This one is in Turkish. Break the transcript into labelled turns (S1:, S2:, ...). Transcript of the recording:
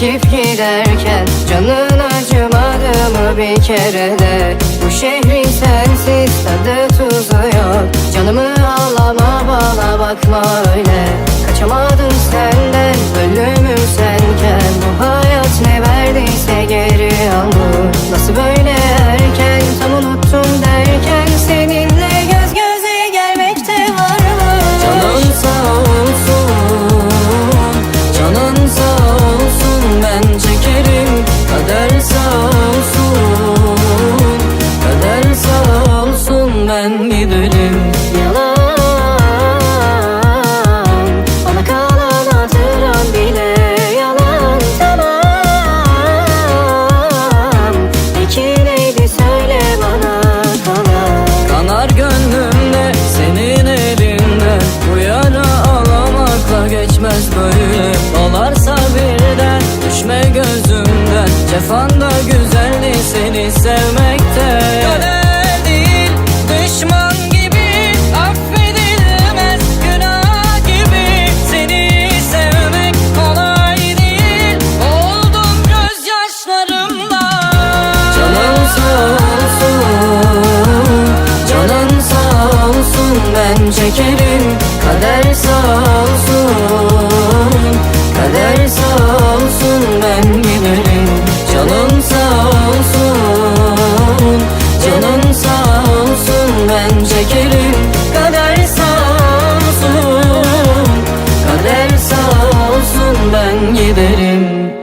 S1: çekip giderken Canın acımadı mı bir kere de? Bu şehrin sensiz tadı tuzu yok. Canımı ağlama bana bakma öyle. Kaçamadım senden
S2: gözümden Cefanda güzeldi seni sevmekte. Kader değil düşman gibi affedilmez Günah gibi. Seni sevmek kolay değil Oldum gözyaşlarımla. Canın sağ olsun Canın sağ olsun. Ben çekerim Kader sağ Kader sağ Kader sağ olsun Ben giderim